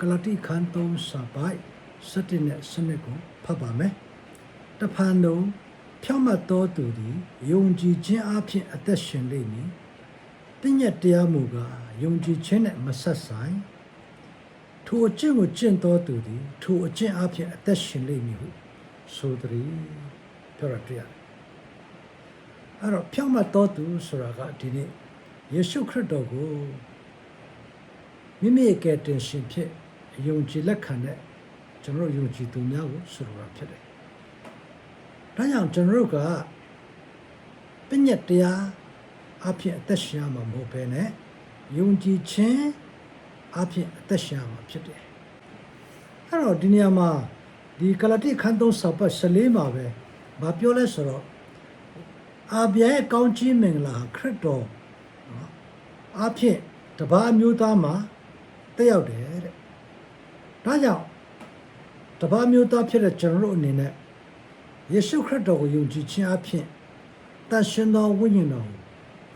ကလတိခန်းသုံးစာပိုက်စတင်နဲ့စနစ်ကိုဖတ်ပါမယ်တဖန်တော့ဖြောင့်မတ်တော်သူသည်ယုံကြည်ခြင်းအဖြစ်အသက်ရှင်လိမ့်မည်တညက်တရားမူကားယုံကြည်ခြင်းနဲ့မဆက်ဆိုင်ထိုအကျင့်ကိုကျင့်တော်သူသည်ထိုအကျင့်အဖြစ်အသက်ရှင်လိမ့်မည်ဟုဆိုသည်ပြောရတရားအဲ့တော့ဖြောင့်မတ်တော်သူဆိုတာကဒီနေ့ယေရှုခရစ်တော်ကိုမိမိရဲ့ကယ်တင်ရှင်ဖြစ် ယုံကြည်လက်ခံတဲ့ကျွန်တော်တို့ယုံကြည်သူများကိုဆိုလိုတာဖြစ်တယ်။ဒါကြောင့်ကျွန်တော်တို့ကပညတ်တရားအဖြစ်အသက်ရှင်ရမှာမဟုတ်ဘဲနဲ့ယုံကြည်ခြင်းအဖြစ်အသက်ရှင်ရမှာဖြစ်တယ်။အဲ့တော့ဒီနေရာမှာဒီကလတိခန်းသုံးစာပတ်14မှာပဲမပြောလဲဆိုတော့အာဗျာရဲ့ကောင်းချီးမင်္ဂလာခရစ်တော်နော်အဖြစ်တပါးမျိုးသားမှာတက်ရောက်တယ်တဲ့။ ဒါကြောင့်တပါးမျိုးသားဖြစ်တဲ့ကျွန်တော်တို့အနေနဲ့ယေရှုခရစ်တော်ကိုယုံကြည်ခြင်းအဖြစ်တန်ရှင်သောဝိညာဉ်တော်ကို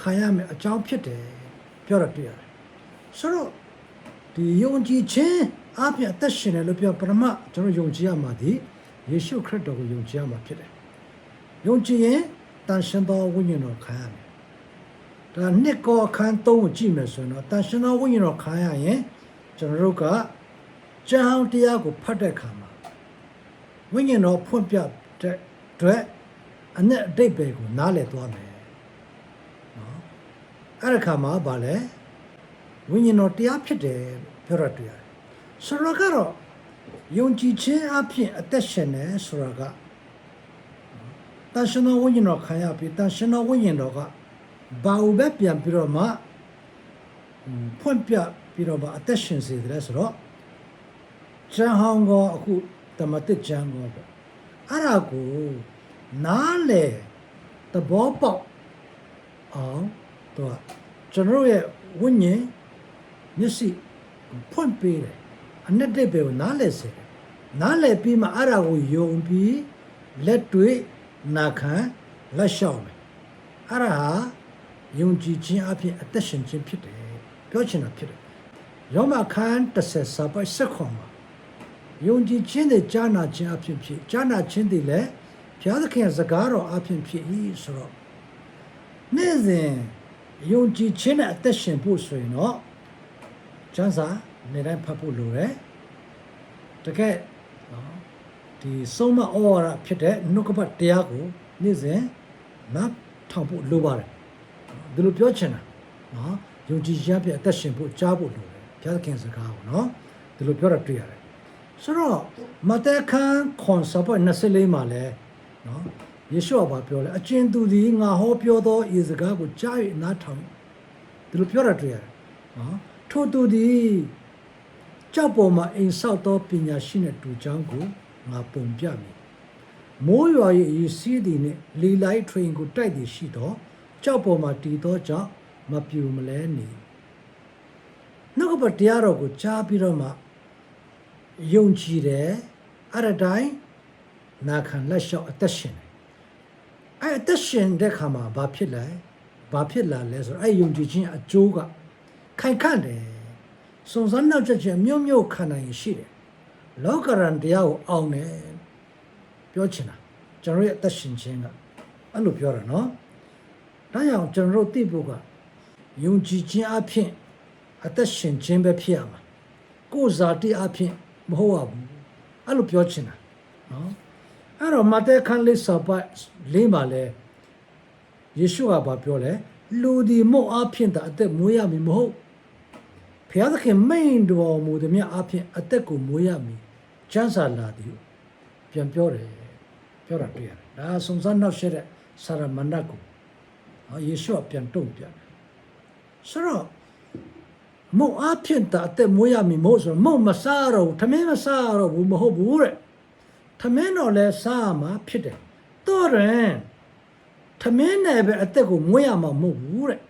ခံရမယ်အကြောင်းဖြစ်တယ်ပြောရတွေ့ရတယ်။ဆိုတော့ဒီယုံကြည်ခြင်းအဖြစ်အသက်ရှင်တယ်လို့ပြောပရမကျွန်တော်ယုံကြည်ရမှာဒီယေရှုခရစ်တော်ကိုယုံကြည်ရမှာဖြစ်တယ်။ယုံကြည်ရင်တန်ရှင်သောဝိညာဉ်တော်ခံရမယ်။ဒါနှစ်ကောအခန်းသုံးကိုကြည့်မယ်ဆိုရင်တော့တန်ရှင်သောဝိညာဉ်တော်ခံရရင်ကျွန်တော်တို့က ကျမ်းဟောင်းတရားကိုဖတ်တဲ့အခါမှာဝိညာဉ်တော်ဖွင့်ပြတဲ့အတွက်အ내အတိတ်ပဲကိုနားလည်သွားမယ်နော်အဲ့ဒီခါမှာဗာလဲဝိညာဉ်တော်တရားဖြစ်တယ်ပြောရတွေ့ရတယ်ဆိုတော့ကတော့ယုံကြည်ခြင်းအဖြစ်အသက်ရှင်တယ်ဆိုတာကတန်ရှင်တော်ဝိညာဉ်တော်ခံရပြီးတန်ရှင်တော်ဝိညာဉ်တော်ကဘာလို့ပဲပြန်ပြီးတော့မှဖွင့်ပြပြီးတော့မှအသက်ရှင်စေတယ်ဆိုတော့ ကျန်ဟောင်းကအခုတမတစ်ကျန်ကပေါ့အဲ့ဒါကိုနားလေသဘောပေါက်အောင်တော့ကျွန်တော်ရဲ့ဝိညာဉ်မျက်စိဖွင့်ပေးတယ်အနှစ်တစ်ပဲကိုနားလေစေတယ်နားလေပြီးမှအဲ့ဒါကိုယုံပြီးလက်တွေ့နာခံလက်လျှောက်မယ်အဲ့ဒါဟာယုံကြည်ခြင်းအဖြစ်အသက်ရှင်ခြင်းဖြစ်တယ်ပြောချင်တာဖြစ်တယ်ယောမခန်း30စာပိုက်ဆက်ခွန်မှာ ယုံကြည်ခြင်းနဲ့ကြားနာခြင်းအဖြစ်ဖြစ်ကြားနာခြင်းတွေလည်းဘုရားသခင်ရဲ့စကားတော်အဖြစ်ဖြစ်ဤဆိုတော့နေ့စဉ်ယုံကြည်ခြင်းနဲ့အသက်ရှင်ဖို့ဆိုရင်တော့ကျမ်းစာနေတိုင်းဖတ်ဖို့လိုတယ်တကယ်နော်ဒီဆုံးမဩဝါဒဖြစ်တဲ့နှုတ်ကပတ်တရားကိုနေ့စဉ်နားထောင်ဖို့လိုပါတယ်ဒီလိုပြောချင်တာနော်ယုံကြည်ခြင်းအဖြစ်အသက်ရှင်ဖို့ကြားဖို့လိုတယ်ဘုရားသခင်စကားကိုနော်ဒီလိုပြောတာတွေ့ရတယ် ဆိုတော့မဿဲခန်းခွန်စပတ်24မှာလဲနော်ယေရှုကပြောလဲအကျဉ်သူသည်ငါဟောပြောသောဤစကားကိုကြား၍နားထောင်ဒီလိုပြောတာတွေ့ရတယ်နော်ထို့သူသည်ကြောက်ပေါ်မှာအိမ်ဆောက်သောပညာရှိတဲ့တူချောင်းကိုငါပုံပြမည်မိုးရွာ၏ရည်စည်းသည်နှင့်လီလိုက်ထွင်ကိုတိုက်သည်ရှိသောကြောက်ပေါ်မှာတည်သောကြောင့်မပြူမလဲနေနှုတ်ကပတရားတော်ကိုကြားပြီးတော့မှ ယုံကြည်တယ်အဲ့ဒါတိုင်းနာခံလက်လျှောက်အသက်ရှင်တယ်အဲ့အသက်ရှင်တဲ့ခါမှာဘာဖြစ်လဲဘာဖြစ်လာလဲဆိုတော့အဲ့ယုံကြည်ခြင်းအကျိုးကခိုင်ခန့်တယ်စုံစမ်းနောက်ချက်ချင်းမြုံမြုံခံနိုင်ရင်ရှိတယ်လောကရန်တရားကိုအောင်တယ်ပြောချင်တာကျွန်တော်ရဲ့အသက်ရှင်ခြင်းကအဲ့လိုပြောတာနော်ဒါကြောင့်ကျွန်တော်တို့သိဖို့ကယုံကြည်ခြင်းအဖြစ်အသက်ရှင်ခြင်းပဲဖြစ်ရမှာကိုယ်ဇာတိအဖြစ် မဟုတ်ပါဘူးအဲ့လိုပြောချင်တာနော်အဲ့တော့မဿဲခန်းလေးစာပတ်လေးပါလဲယေရှုကဘာပြောလဲလူဒီမုတ်အဖြစ်တာအသက်မွေးရမည်မဟုတ်ဖျားသခင်မိန်တော်မူသည်မြတ်အဖြစ်အသက်ကိုမွေးရမည်ကျမ်းစာလာသည်ပြန်ပြောတယ်ပြောတာတွေ့ရတယ်ဒါစုံစမ်းနောက်ဆက်တဲ့ဆာရမဏတ်ကိုယေရှုကပြန်တုံ့ပြန်ဆိုတော့ မုံအဖြစ်တာအသက်မွေးရမည်မဟုတ်ဆိုတော့မုံမစားတော့ဘူးထမင်းမစားတော့ဘူးမဟုတ်ဘူးတဲ့ထမင်းတော့လဲစားမှာဖြစ်တယ်တော့ရင်ထမင်းနဲ့ပဲအသက်ကိုမွေးရမှာမဟုတ်ဘူးတဲ့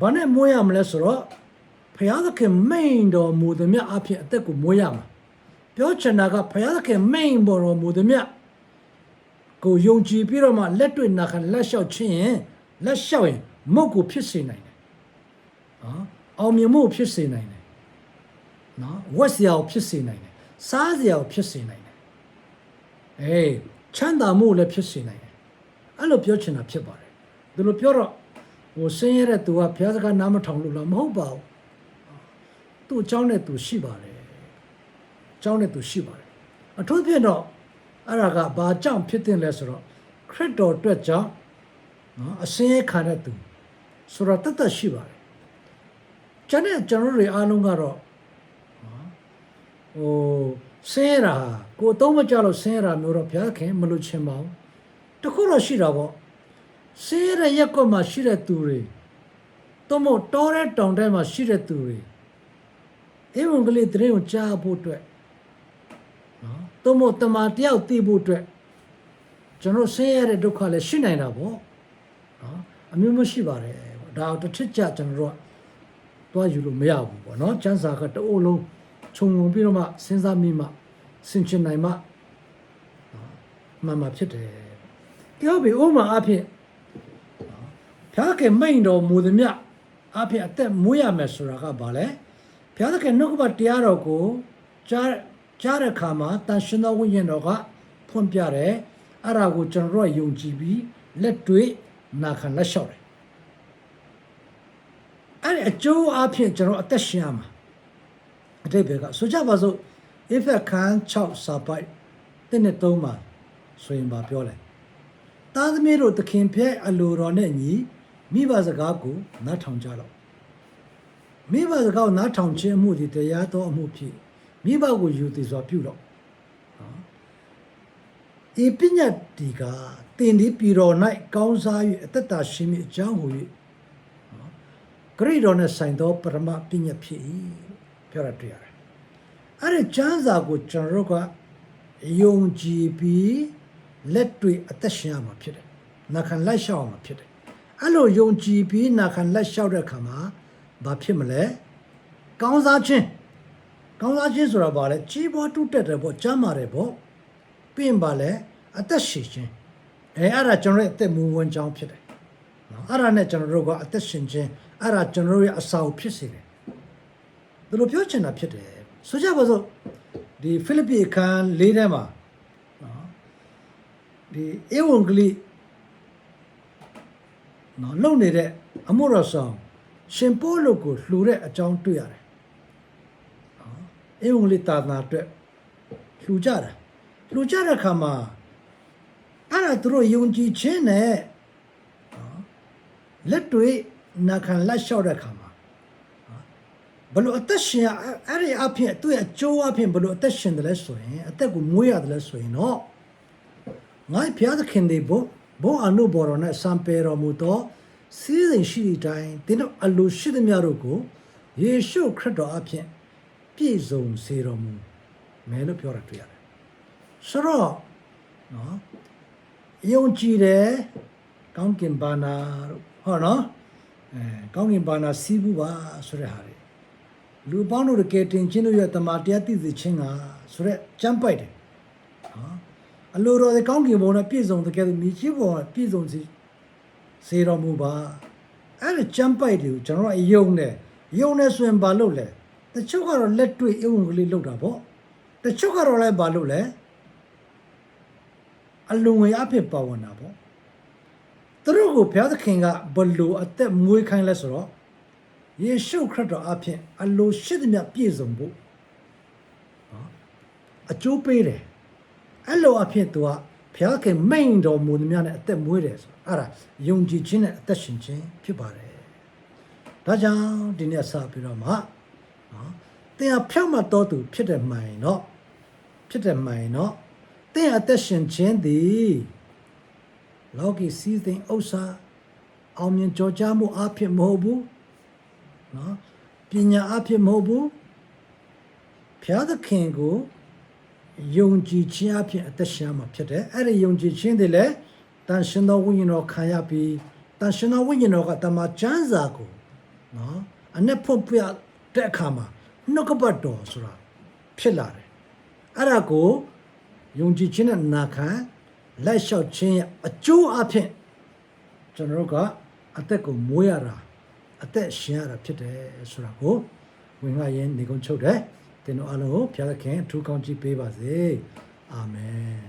ဘာနဲ့မွေးရမလဲဆိုတော့ဖယားသခင်မိန်တော်မူသည်မြတ်အဖြစ်အသက်ကိုမွေးရမှာပြောချင်တာကဖယားသခင်မိန်ပေါ်တော်မူသည်မြတ်ကိုယုံကြည်ပြီးတော့မှလက်တွေ့နာခံလက်လျှောက်ခြင်းရင်လက်လျှောက်ရင်မုတ်ကိုဖြစ်စေနိုင်တယ်နော် အောင်မြင်မှုဖြစ်စေနိုင်တယ်နော်ဝက်စရာကိုဖြစ်စေနိုင်တယ်စားစရာကိုဖြစ်စေနိုင်တယ်အေးချမ်းသာမှုကိုလည်းဖြစ်စေနိုင်တယ်အဲ့လိုပြောချင်တာဖြစ်ပါတယ်ဒီလိုပြောတော့ဟိုဆင်းရဲတဲ့သူကဘုရားစကားနားမထောင်လို့လားမဟုတ်ပါဘူးသူ့အကြောင်းနဲ့သူရှိပါတယ်အကြောင်းနဲ့သူရှိပါတယ်အထူးဖြင့်တော့အဲ့ဒါကဘာကြောင့်ဖြစ်တဲ့လဲဆိုတော့ခရစ်တော်အတွက်ကြောင့်နော်အစင်းရဲခံတဲ့သူဆိုတော့တတ်တတ်ရှိပါတယ် ကျန်တဲ့ကျွန်တော်တို့တွေအားလုံးကတော့ဟိုဆင်းရဲတာဟာကိုယ်အသုံးမကျလို့ဆင်းရဲတာမျိုးတော့ဘုရားခင်မလို့ချင်ပါဘူးတခုတော့ရှိတာပေါ့ဆင်းရဲတဲ့ရက်ကွက်မှာရှိတဲ့သူတွေတော့မို့တောတဲ့တောင်ထဲမှာရှိတဲ့သူတွေအေဝံဂေလိသတင်းကိုကြားဖို့အတွက်နော်တော့မို့တမန်တယောက်သိဖို့အတွက်ကျွန်တော်ဆင်းရဲတဲ့ဒုက္ခလည်းရှိနိုင်တာပေါ့နော်အမျိုးမျိုးရှိပါတယ်ပေါ့ဒါတော့တစ်ထစ်ကြကျွန်တော်တို့ ကတွားယူလို့မရဘူးပေါ့နော်ကျန်းစာကတအိုးလုံးခြုံငုံပြီးတော့မှစဉ်းစားမိမှဆင်ခြင်နိုင်မှမှန်မှဖြစ်တယ်ပြောပြီးဥပမာအဖြစ်ဖျားကမိန်တော်မူသည်မြအဖြစ်အသက်မွေးရမယ်ဆိုတာကဘာလဲဖျားကနှုတ်ကပတ်တရားတော်ကိုကြားကြားတဲ့အခါမှာတန်ရှင်သောဝိညာဉ်တော်ကဖွင့်ပြတယ်အဲ့ဒါကိုကျွန်တော်တို့ကယုံကြည်ပြီးလက်တွေ့နာခံလက်လျှောက်တယ် အဲ့ဒီအကျိုးအဖြစ်ကျွန်တော်အသက်ရှင်ရမှာအတိတ်ဘက်ကဆိုကြပါစို့ if ခန်း6စာပိုက်တဲ့နဲ့သုံးပါဆိုရင်ပါပြောလိုက်သားသမီးတို့သခင်ဖျက်အလိုတော်နဲ့ညီမိဘစကားကိုနားထောင်ကြတော့မိဘစကားကိုနားထောင်ခြင်းအမှုဒီတရားတော်အမှုဖြစ်မိဘကိုယူသည်စွာပြုတော့ဤပညာဒီကတင်ဒီပြည်တော်၌ကောင်းစား၍အသက်တာရှင်မြအကြောင်းဟူ၍ ဂရိတော်နဲ့ဆိုင်သော ပရမပညာဖြစ်၏ပြောရတွေ့ရတယ်အဲ့ဒီကျမ်းစာကိုကျွန်တော်တို့ကယုံကြည်ပြီးလက်တွေ့အသက်ရှင်ရမှာဖြစ်တယ်။နာခံလက်လျှောက်ရမှာဖြစ်တယ်။အဲ့လိုယုံကြည်ပြီးနာခံလက်လျှောက်တဲ့အခါမှာဘာဖြစ်မလဲ။ကောင်းစားခြင်းကောင်းစားခြင်းဆိုတာဘာလဲကြီးပွားတုတက်တယ်ပေါ့ကျမ်းမာတယ်ပေါ့ပြီးရင်ဘာလဲအသက်ရှင်ခြင်းအဲအဲ့ဒါကျွန်တော်ရဲ့အသက်မူဝင်ကြောင်းဖြစ်တယ်။ နော်အဲ့ဒါနဲ့ကျွန်တော်တို့ကအသက်ရှင်ခြင်းအဲ့ဒါကျွန်တော်တို့ရဲ့အစာကိုဖြစ်စေတယ်။ဒီလိုပြောချင်တာဖြစ်တယ်။ဆိုကြပါစို့ဒီဖိလိပ္ပိအခန်း၄ထဲမှာနော်ဒီဧဝံဂေလိနော်လုံနေတဲ့အမှုတော်ဆောင်ရှင်ပေါလုကိုလှူတဲ့အကြောင်းတွေ့ရတယ်နော်ဧဝံဂေလိတာသနာအတွက်လှူကြတာလှူကြတဲ့အခါမှာအဲ့ဒါသူတို့ယုံကြည်ခြင်းနဲ့နော် လက်တွေနာခံလက်လျှောက်တဲ့အခါမှာဘလို့အသက်ရှင်ရအဲ့ဒီအဖြစ်သူ့ရဲ့အကျိုးအဖြစ်ဘလို့အသက်ရှင်တယ်လဲဆိုရင်အသက်ကိုမွေးရတယ်လဲဆိုရင်တော့ငါဖျားသခင်တွေဘုဘုအနုဘော်တော်နဲ့စံပေတော်မူသောစီးစိမ်ရှိသည့်တိုင်တင်းတို့အလိုရှိသမျှတို့ကိုယေရှုခရစ်တော်အဖြစ်ပြည့်စုံစေတော်မူမယ်လို့ပြောတာတွေ့ရတယ်ဆိုတော့နော်ယုံကြည်တယ်ကောင်းကင်ဘာနာတို့ ဟောနော်အဲကောင်းကင်ဘာနာစီးဘူးပါဆိုတဲ့ဟာတွေလူပေါင်းတို့ကဲတင်ချင်းတို့ရဲ့တမာတရားသိသိချင်းကဆိုရက်ကြမ်းပိုက်တယ်ဟာအလိုတော်ကောင်းကင်ဘုံနဲ့ပြည့်စုံတဲ့ကဲမြည်ကြီးဘုံကပြည့်စုံစီစေတော်မူပါအဲ့ဒါကြမ်းပိုက်တယ်ကိုကျွန်တော်ကယုံတယ်ယုံနေဆိုရင်ဘာလုပ်လဲတချို့ကတော့လက်တွေ့အုံကလေးလောက်တာပေါ့တချို့ကတော့လည်းဘာလုပ်လဲအလုံငွေအဖြစ်ပါဝင်တာပေါ့ သူတို့ကိုဘုရားသခင်ကဘလို့အသက်မွေးခိုင်းလဲဆိုတော့ယေရှုခရစ်တော်အဖင်အလိုရှိသမျှပြည့်စုံဖို့နော်အကျိုးပေးတယ်အဲ့လိုအဖြစ်သူကဘုရားခင်မိန်တော်မူသမျှနဲ့အသက်မွေးတယ်ဆိုအဲ့ဒါယုံကြည်ခြင်းနဲ့အသက်ရှင်ခြင်းဖြစ်ပါတယ်ဒါကြောင့်ဒီနေ့စပြီးတော့မှနော်တင်အဖြောက်မှတော်သူဖြစ်တဲ့မှန်တော့ဖြစ်တဲ့မှန်တော့တင်အသက်ရှင်ခြင်းသည် လောကီစည်းစိမ်ဥစ္စာအောင်မြင်ကြောကြားမှုအဖြစ်မဟုတ်ဘူးနော်ပညာအဖြစ်မဟုတ်ဘူးဖျားသခင်ကိုယုံကြည်ခြင်းအဖြစ်အသက်ရှင်မှာဖြစ်တယ်အဲ့ဒီယုံကြည်ခြင်းတွေလည်းတန်ရှင်သောဝိညာဉ်တော်ခံရပြီးတန်ရှင်သောဝိညာဉ်တော်ကတမန်ကျမ်းစာကိုနော်အ내ဖွင့်ပြတဲ့အခါမှာနှုတ်ကပတ်တော်ဆိုတာဖြစ်လာတယ်အဲ့ဒါကိုယုံကြည်ခြင်းနဲ့နာခံ လက်လျှောက်ခြင်းရဲ့အကျိုးအဖြစ်ကျွန်တော်တို့ကအသက်ကိုမွေးရတာအသက်ရှင်ရတာဖြစ်တယ်ဆိုတာကိုဝင်ငါရင်နေကုန်ချုပ်တယ်သင်တို့အားလုံးကိုဘုရားသခင်အထူးကောင်းချီးပေးပါစေအာမင်